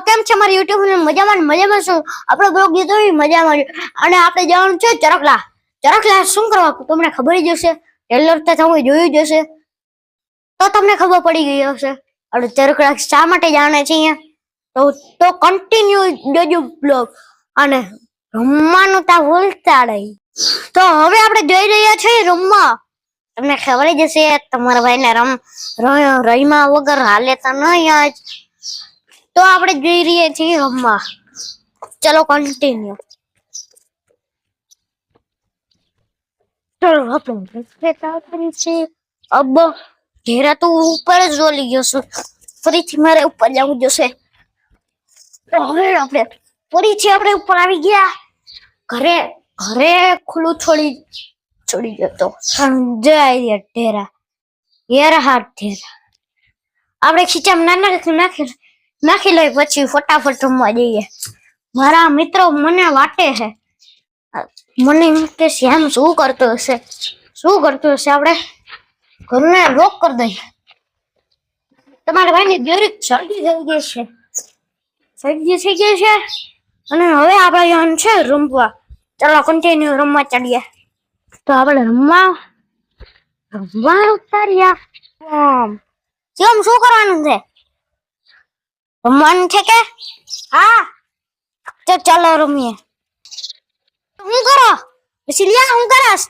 કેમ છે મારી યુટ્યુબ ને મજામાં મજામાં શું આપણે મજામાં અને આપણે જવાનું છે ચરકલા ચરકલા શું કરવા તમને ખબર જ હશે ટેલર તો જોયું જ તો તમને ખબર પડી ગઈ હશે આપણે ચરકલા શા માટે જાણે છે અહીંયા તો તો કન્ટિન્યુ જોજો બ્લોગ અને રમવાનું ત્યાં ભૂલતા નહીં તો હવે આપણે જઈ રહ્યા છીએ રમવા. તમને ખબર જ હશે, તમારા ભાઈને રમ રહીમાં વગર હાલે તો નહીં તો આપણે જોઈ રહ્યા છીએ રમવા. ચલો કન્ટિન્યુ ચલો, આપણે અબ, ઘેરા તો ઉપર જ રોલી ગયો છું. ફરીથી મારે ઉપર જવું જોશે. હવે આપણે ફરીથી આપણે ઉપર આવી ગયા. ઘરે ઘરે ખુલ્લું છોડી છોડી જતો. સમજાય ઢેરા. યાર હાથ ઢેરા. આપણે ખીચામાં નાના નાખી નાખી લઈ પછી ફટાફટ રમવા જઈએ. મારા મિત્રો મને વાટે છે. મને એમ કે શ્યામ શું કરતો હશે? શું કરતો હશે આપણે? ઘરને લોક કરી દઈએ. તમારા ભાઈની દરેક શરદી થઈ ગઈ છે. શરદી થઈ ગઈ છે. અને હવે આપણે છે રમવા. ચાલો કન્ટિન્યુ રમવા ચડીએ તો આપણે રમવા રમવા ઉતાર્યા આમ. શું કરવાનું છે રમવાનું છે કે હા તો ચાલો રમીએ હું કરો પછી લ્યા હું કરાશ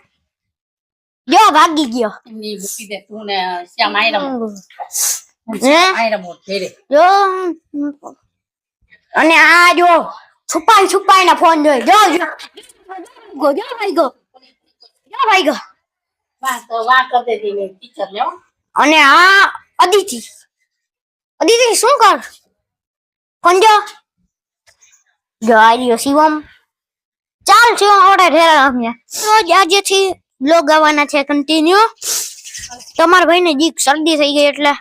જો ભાગી ગયો ની મૂકી દે તું ને શ્યામ આઈ રમો આઈ રમો ઘેરે જો અને આ જો છુપાઈ છુપાઈ ના ફોન જોઈ જો જો ગો જો ભાઈ ગો જો ભાઈ ગો વાહ તો વાહ કરી દેતી ને ટીચર ને હો. અને આ અદિતિ અદિતિ શું કર કોણ જો જો આ રહ્યો શિવમ ચાલ શિવમ આવડે ઢેરા રમ્યા રોજ આજેથી બ્લોગ આવવાના છે કન્ટિન્યુ તમારા ભાઈને જીક શરદી થઈ ગઈ એટલે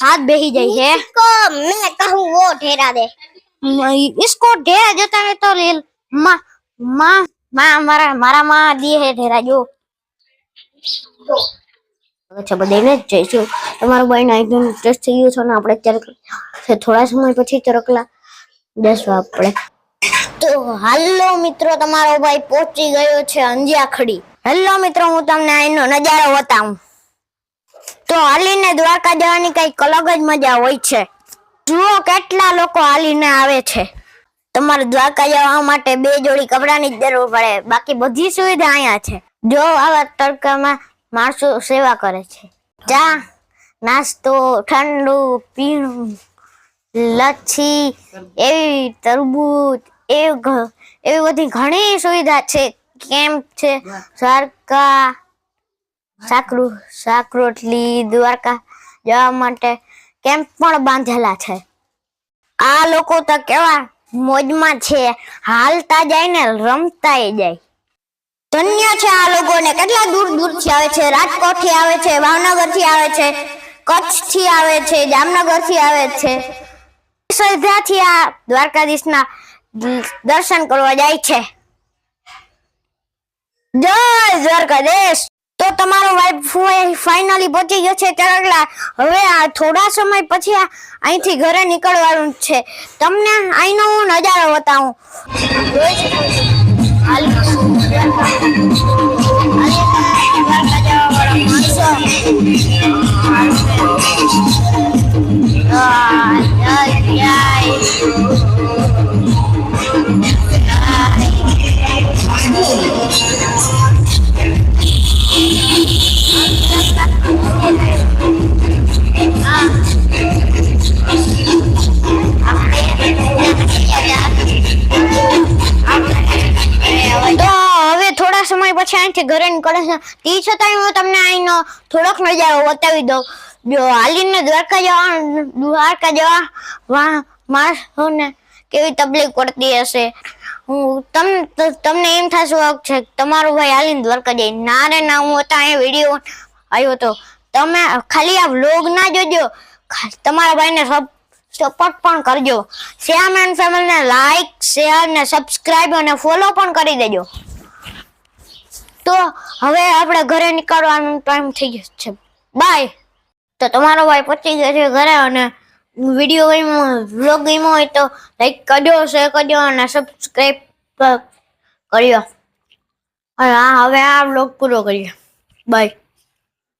હાથ બેહી જાય છે મેં કહું વો ઢેરા દે इसको ढेरा जता है तो ले माँ माँ માં મારા મારા દી હે ઢેરા તમારું થોડા સમય પછી ચરકલા બેસવા આપણે. તો હાલો મિત્રો, તમારો ભાઈ પહોંચી ગયો છે અંજિયાખડી. હેલો મિત્રો, હું તમને આનો નજારો બતાવું. તો હાલીને દ્વારકા જવાની કંઈક અલગ જ મજા હોય છે. જુઓ કેટલા લોકો હાલીને આવે છે. તમારે દ્વારકા જવા માટે બે જોડી કપડાની જ જરૂર પડે. બાકી બધી સુવિધા અહીંયા છે. જો આવા તડકામાં માણસો સેવા કરે છે. ચા, નાસ્તો, ઠંડુ, પીણું, લચ્છી, એવી તરબૂચ, એવી એવી બધી ઘણી સુવિધા છે. કેમ્પ છે? દ્વારકા, સાકરુ શાક રોટલી દ્વારકા જવા માટે કેમ્પ પણ બાંધેલા છે. આ લોકો તો કેવા મોજમાં છે. હાલતા જાય ને રમતા જાય. ધન્ય છે આ લોકોને. કેટલા દૂર દૂરથી આવે છે. રાજકોટથી આવે છે ભાવનગરથી આવે છે કચ્છથી આવે છે જામનગરથી આવે છે. શ્રદ્ધાથી આ દ્વારકાધીશના દર્શન કરવા જાય છે. જય દ્વારકાધીશ. તો તમારો વાઈફ ફાઇનલી પહોંચી ગયો છે ચરગલા હવે આ થોડા સમય પછી અહીંથી ઘરે નીકળવાનું છે. તમને અહીંનો હું નજારો બતાવું. અહીંથી ઘરે નીકળે છે. તે છતાંય હું તમને અહીંનો થોડોક નજારો બતાવી દઉં. જો હાલીને દ્વારકા જવા દ્વારકા જવા માણસોને કેવી તકલીફ પડતી હશે. હું તમ, તમને એમ થશે છે તમારો ભાઈ હાલીને દ્વારકા જાય. ના રે ના, હું હતા અહીંયા વીડિયો આવ્યો હતો તમે ખાલી આ વ્લોગ ના જોજો. તમારા ભાઈને સપોર્ટ પણ કરજો. શ્યામ એન્ડ ફેમિલીને લાઈક શેર ને સબસ્ક્રાઇબ અને ફોલો પણ કરી દેજો. તો હવે આપણે ઘરે નીકળવાનો ટાઈમ થઈ ગયો છે. બાય તો તમારો ભાઈ પહોંચી ગયો છે ઘરે અને વીડિયો ગમ્યો વ્લોગ ગમ્યો હોય તો લાઈક કરજો શેર કરજો અને સબસ્ક્રાઈબ કર્યો. અને હા, હવે આ વ્લોગ પૂરો કરીએ. બાય